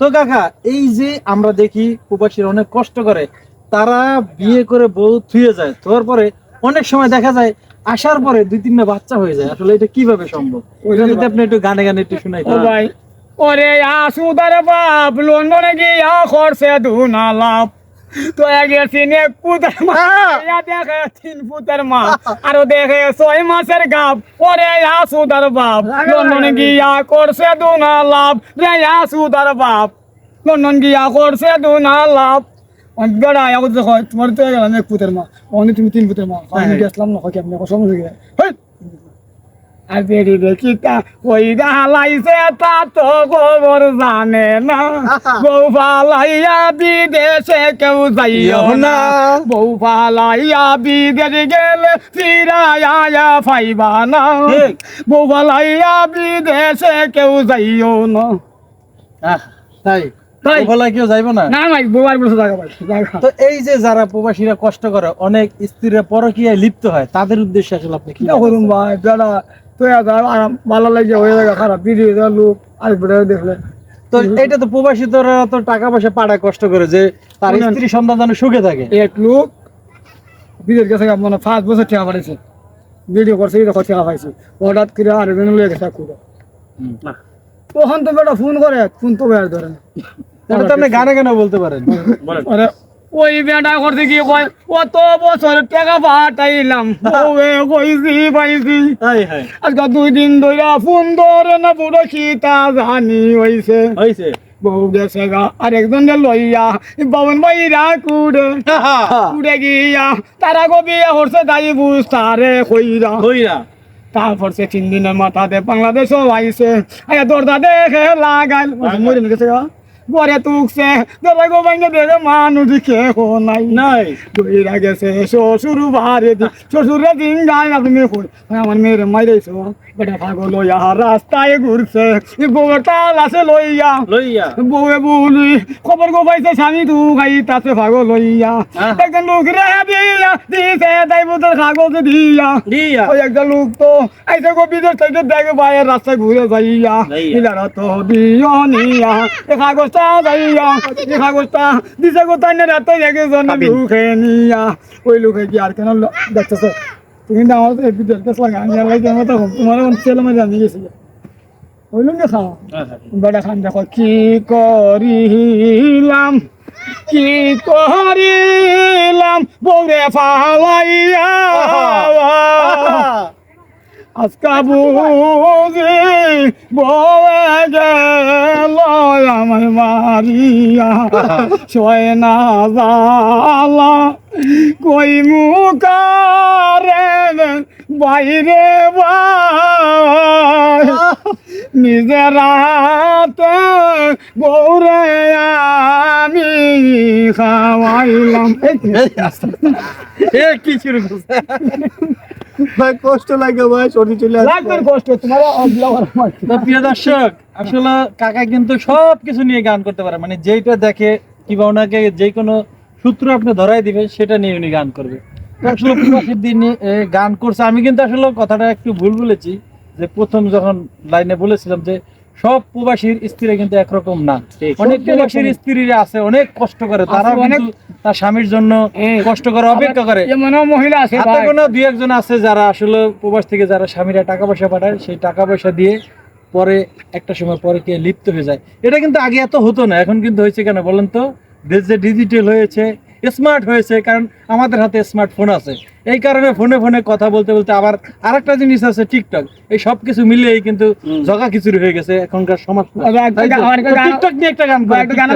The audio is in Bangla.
তো কাকা, এই যে আমরা দেখি প্রবাসীরা অনেক কষ্ট করে, তারা বিয়ে করে বউ থুয়ে যায় তোর পরে অনেক সময় দেখা যায় আসার পরে দুই তিনটা বাচ্চা হয়ে যায়। আসলে এটা কীভাবে সম্ভব? ওইটা আপনি একটু গানে গানে একটু শুনাই ভাই, ওরে আসুদার বাপ, লন্ডনে গিয়া করছে দুনা লাভ তো গেছি নে পুতের মা। ইয়া দেখে তিন পুতের মা। আরও দেখে ছয় মাসের গাপ। ওরে আসুদার বাপ। লন্ডনে গিয়া করছে দুনা লাভ। রে আসুদার বাপ। লন্ডন গিয়া করছে দুনা লাভ। বেড়া তোমার তো গেলাম এক পুতের মা। অনেক তুমি তিন পুতের মা। আমি গেছিলাম না কি আপনি সমস্যা হয়ে গেছে আর দেখি তা ওই তা তো গোবর জানে না। বউ ফালাইয়া বিদেশে কেউ যাইও না। বউ ফালাইয়া বিদেশ গেলে ফিরাইয়া ফাইবা না। বউ ফালাইয়া বিদেশে কেউ যাইও না। তাই? কেউ যাইবো না? তো এই যে যারা প্রবাসীরা কষ্ট করে অনেক স্ত্রীরা পরকীয়ায় লিপ্ত হয় তাদের উদ্দেশ্যে আসলে আপনি কি করুন ভাই বেড়া তো আরাম ভালো লাগে হয়ে যাবে খারাপ ভিডিও লোক আর দেখলে। তো এটা তো প্রবাসী তোরা তো টাকা পয়সা পাড়ায় কষ্ট করে যে তার স্ত্রী সন্তান যেন সুখে থাকে। এক লোক বিদেশ গেছে মানে পাঁচ বছর টিয়া পাঠাইছে ভিডিও করছে এটা টিয়া পাইছে হঠাৎ করে আর লয়ে গেছে তখন তো বেটা ফোন করে ফোন তো বেড় ধরে না। এটা তো আপনি গানে গানে বলতে পারেন। ওই বেটা করতে গিয়ে কয় কত বছর টাকা পাঠাইলাম ওয়ে কইছি পাইছি। হাই হাই আজকে দুই দিন ধরে ফোন ধরে না বুড়ো খিতা জানি হইছে। হইছে। বউ গেছে গা আরেকজন লইয়া বাবন বাইরা কুড়ে উড়ে গিয়া তারা গো বিয়ে হরছে দাই বুঝ তারে কইরা। হইরা তারপর সে তিন দিনের মাথাতে বাংলাদেশও আইছে আয়া দরজা দেখে লাগাই মরে গেছে গা। গড়ে তুকছে দরজা গো বাইনে দেখে মানুষ কেহ নাই। নাই। দইরা গেছে শ্বশুর বাড়ি দি শ্বশুরে দিন গায় আপনি কই? আমার মেয়ের মাইরেছো বেটা ভাগো লইয়া রাস্তায় ঘুরছে তাল আছে লইয়া। লইয়া। বউয়ে বলি খবর গো পাইছে স্বামী তু খাই তাতে ভাগো লইয়া আহ। একজন লোক রে দিয়া দিছে তাই বুতর কাগজ দিয়া। দিয়া। ওই একটা লোক তো আইসে গো বিদেশ থেকে দেখে বাইরের রাস্তায় ঘুরে যাইয়া। ইলারা তো দিও নিয়া এ কাগজটা যাইয়া এ কাগজটা দিছে গো তাই না রাতে একজন লুকে নিয়া। ওই লুকে কি আর কেন ল- দেখতেছে? তুমি না আমার বিদেশ গেছ লাগা আমি আর লাগে মতো তোমার ছেলে মেয়ে জানি গেছি। ওই লুকে খাওয়া বেটা খান দেখো কি করিলাম? কি করিলাম? বলে ফালাইয়া আজকা বুঝি বয়ে গেল আমার মারিয়া ছয় না জালা কই মুকারে বাইরে বাই নিজের রাতে বৌরে আমি খাওয়াইলাম এ কি শুরু করছে ভাই কষ্ট লাগে ভাই সর্দি চলে লাগবে কষ্ট তোমার মারছে। প্রিয় দর্শক আসলে কাকা কিন্তু সব কিছু নিয়ে গান করতে পারে। মানে যেইটা দেখে কিংবা ওনাকে যে কোনো সূত্র আপনি ধরাই দিবে সেটা নিয়ে উনি গান করবে। আসলে প্রকাশের দিন গান করছে। আমি কিন্তু আসলে কথাটা একটু ভুল বলেছি। যে প্রথম যখন লাইনে বলেছিলাম যে সব প্রবাসীর স্ত্রীরা কিন্তু একরকম না। অনেক প্রবাসীর স্ত্রীরা আছে অনেক কষ্ট করে। তারা অনেক- তার স্বামীর জন্য। কষ্ট করে অপেক্ষা করে। মহিলা আছে হাতে কোনো দুই একজন আছে যারা আসলে প্রবাস থেকে যারা স্বামীরা টাকা পয়সা পাঠায় সেই টাকা পয়সা দিয়ে পরে একটা সময় পরে কে লিপ্ত হয়ে যায়। এটা কিন্তু আগে এত হতো না এখন কিন্তু হয়েছে কেন বলেন তো? দেশ যে ডিজিটাল হয়েছে স্মার্ট হয়েছে কারণ আমাদের হাতে স্মার্টফোন আছে। এই কারণে ফোনে ফোনে কথা বলতে বলতে আবার আরেকটা জিনিস আছে টিকটক এই সব কিছু মিলিয়েই কিন্তু জগা খিচুড়ি হয়ে গেছে এখনকার সমাজ। আবার একটা গান- আমার একটা গান- টিকটক নিয়ে একটা গান একটা গান